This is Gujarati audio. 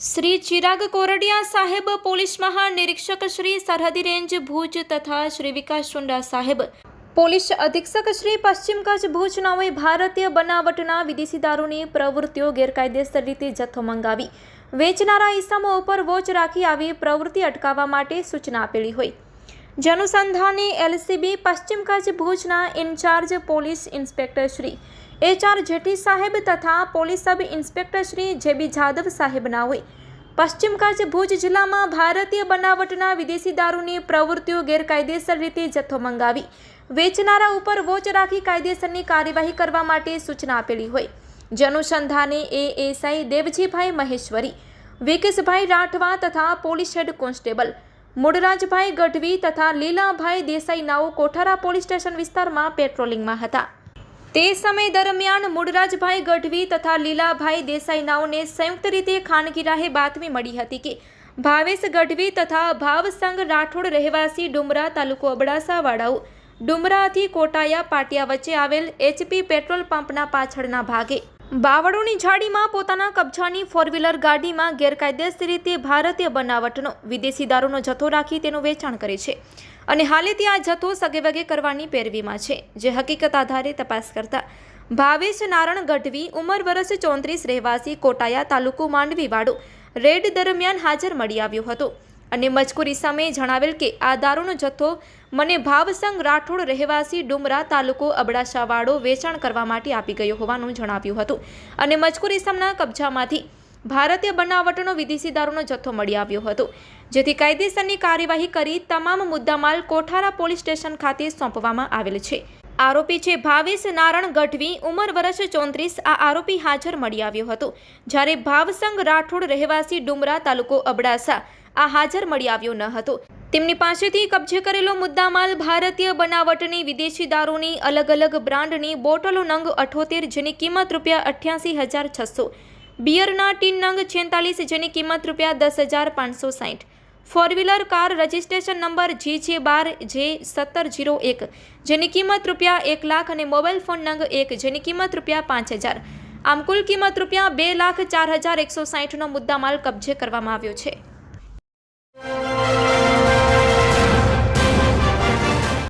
શ્રી ચિરાગ કોરડિયા સાહેબ પોલીસ મહાનિરીક્ષક શ્રી સરહદી રેન્જ ભુજ તથા શ્રી વિકાસ ચુંડા સાહેબ. પોલીસ અધિક્ષક શ્રી પશ્ચિમ કચ્છ ભુજ નાઓએ ભારતીય બનાવટના વિદેશી દારૂની પ્રવૃત્તિઓ ગેરકાયદેસર રીતે જથ્થો મંગાવી, વેચનારા ઇસમો ઉપર વોચ રાખી આવી પ્રવૃત્તિ અટકાવવા માટે સૂચના આપેલી હોય. જનુસંધાને એલસીબી પશ્ચિમ કચ્છ ભુજના in-charge police inspector Shri H R Jethi સાહેબ તથા police sub inspector Shri JB Jadav સાહેબના હોય. પશ્ચિમ કચ્છ ભુજ જિલ્લામાં ભારતીય બનાવટના વિદેશી દારૂની પ્રવૃત્તિઓ ગેરકાયદેસર રીતે જથ્થો મંગાવી, વેચનારા ઉપર વોચ રાખી કાયદેસરની કાર્યવાહી કરવા માટે સૂચના આપેલી હોય. જનુસંધાને એએસઆઈ દેવજીભાઈ મહેશ્વરી, વિકેશભાઈ રાઠવા તથા police head constable Mulrajbhai Gadhvi તથા લીલાભાઈ દેસાઈ નાઓ કોઠારા પોલીસ સ્ટેશન વિસ્તારમાં પેટ્રોલિંગમાં હતા. તે સમય દરમિયાન મૂળરાજભાઈ ગઢવી તથા લીલાભાઈ દેસાઈ નાઓને સંયુક્ત રીતે ખાનગી રાહે બાતમી મળી હતી કે ભાવેશ ગઢવી તથા ભાવસંગ રાઠોડ રહેવાસી ડુમરા તાલુકો અબડાસાવાળાઓ ડુમરાથી કોટાયા પાટિયા વચ્ચે આવેલ એચપી પેટ્રોલ પંપના પાછળના ભાગે બાવળોની ઝાડીમાં પોતાના કબજાની ફોર વ્હીલર ગાડીમાં ગેરકાયદેસર રીતે ભારતીય બનાવટનો વિદેશી દારૂનો જથ્થો રાખી તેનું વેચાણ કરે છે. અને હાલે તે આ જથ્થો સગેવગે કરવાની પેરવીમાં છે, જે હકીકત આધારે તપાસ કરતા ભાવેશ નારણ ગઢવી, ઉંમર વર્ષ ચોત્રીસ, રહેવાસી કોટાયા તાલુકો માંડવીવાડો રેડ દરમિયાન હાજર મળી આવ્યો હતો. અને મજકૂરી સમયે જણાવેલ કે આ દારૂનો જથ્થો મને ભાવસંગ રાઠોડ રહેવાસી ડુમરા તાલુકો અબડાસાવાડો વેચાણ કરવા માટે આપી ગયો હોવાનું જણાવ્યું હતું. અને મજકૂરી સમના કબજામાંથી ભારતીય બનાવટનો વિદેશી દારૂનો જથ્થો મળી આવ્યો હતો, જેથી કાયદેસરની કાર્યવાહી કરી તમામ મુદ્દામાલ કોઠારા પોલીસ સ્ટેશન ખાતે સોંપવામાં આવેલ છે. આરોપી છે ભાવેશ નારણ ગઢવી, ઉંમર વર્ષ ચોત્રીસ, આ આરોપી હાજર મળી આવ્યો હતો. જ્યારે ભાવસંગ રાઠોડ રહેવાસી ડુમરા તાલુકો અબડાસા, આ હાજર મળી આવ્યો ન હતો. તેમની પાસેથી કબજે કરેલો મુદ્દામાલ ભારતીય બનાવટની વિદેશી દારૂની અલગ અલગ બ્રાન્ડની બોટલો નંગ અઠોતેર જેની કિંમત રૂપિયા અઠ્યાસી હજાર છસો, બિયરના ટીન નંગ છેતાલીસ જેની કિંમત રૂપિયા દસ હજાર પાંચસો સાઠ four wheeler car registration number G J બાર જે સત્તર જીરો એક, જેની કિંમત રૂપિયા એક લાખ અને મોબાઈલ ફોન નંગ એક, જેની કિંમત રૂપિયા પાંચ હજાર. આમ કુલ કિંમત રૂપિયા બે લાખ ચાર હજાર એકસો સાઠનો મુદ્દામાલ કબજે કરવામાં આવ્યો છે.